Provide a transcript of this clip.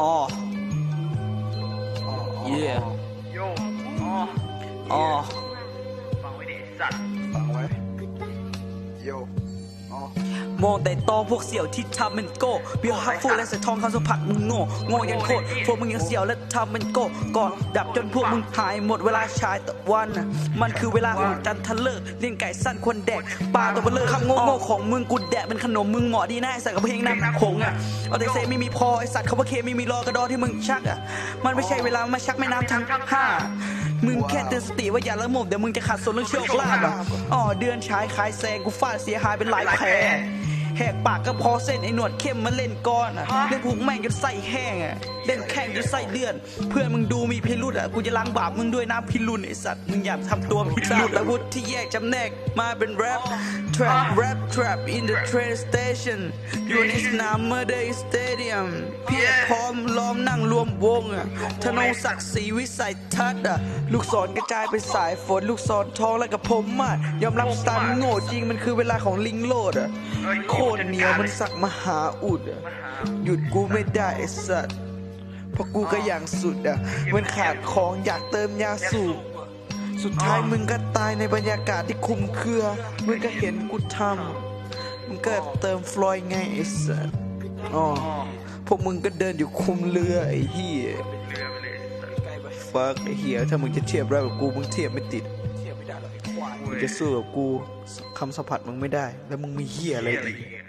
อ๋ออ๋อ yeah โยอ๋ออ๋อฟั มองแต่ตองพวกเสี่ยวที่ทำเป็นโก้เบี้ยร์ฮัฟฟูและใส่ทองคำสัมผัสมึงโง่โง่ยันโคตรพวกมึงยังเสี่ยวและทำเป็นโก้ก่อนดับจนพวกมึงหายหมดเวลาชายตะวันน่ะมันคือเวลาของจันทะเลิกเลี้ยงไก่สั้นควรแดกปลาตัวเบลอคำโง่โง่ของมึงกูแดกเป็นขนมมึงเหมาะดีนะไอสัตว์กับเพลงน้ำคงอะเอาแต่เซไม่มีพอไอสัตว์เขาว่าเคไม่มีรอกระดอที่มึงชักอะมันไม่ใช่เวลามาชักแม่น้ำทั้งห้ามึงแค่เตือนสติว่าอย่าละโมบเดี๋ยวมึงจะขาดส่วนเรื่องโชคลาภอะอ๋อเดือนชายขายแซงกูฟาดเสียหายเป็นหลายแผล แหกปากก็พอเส้นไอ้หนวดเข้มมาเล่นก้อนอะเล่นผูกแม่งจนไส้แห้งอะเล่นแข่งจนไส้เลื่อน เพื่อนมึงดูมีพิรุษอะกูจะล้างบาปมึงด้วยน้ำพิรุณไอ้สัตว์มึงอย่าทำตัวพิรุษอาวุธที่แยกจำแนกมาเป็นแรป trap rap trap in the train station อยู่ในสนาม murder stadium เพียรพร้อมล้อมนั่งรวมวงอะธนงศักดิ์ศรีวิสัยทัศน์อะลูกศรกระจายเป็นสายฝนลูกศรทองแล้วกับผมอะยอมรับสตันโง่จริงมันคือเวลาของลิงโลดอะโคตรเหนียวมันสักมหาอุดอะหยุดกูไม่ได้ไอสัตว์เพราะกูก็อย่างสุดอะมันขาดของอยากเติมยาสูบสุดท้ายมึงก็ตายในบรรยากาศที่คุมเครือ มึงก็เห็นกูทำมึงก็เติมฟลอยด์ไงไอ้สัตว์อ๋อพวกมึงก็เดินอยู่คุมเรือไอ้เหี้ย ฟักไอ้เหี้ยถ้ามึงจะเทียบได้กับกูมึงเทียบไม่ติดเทียบไม่ได้หรอกไอ้ควายมึงจะสู้กับกูคำสัมผัสมึงไม่ได้ แล้วมึงมีเหี้ยอะไรเหี้ยอะไรอีกอีก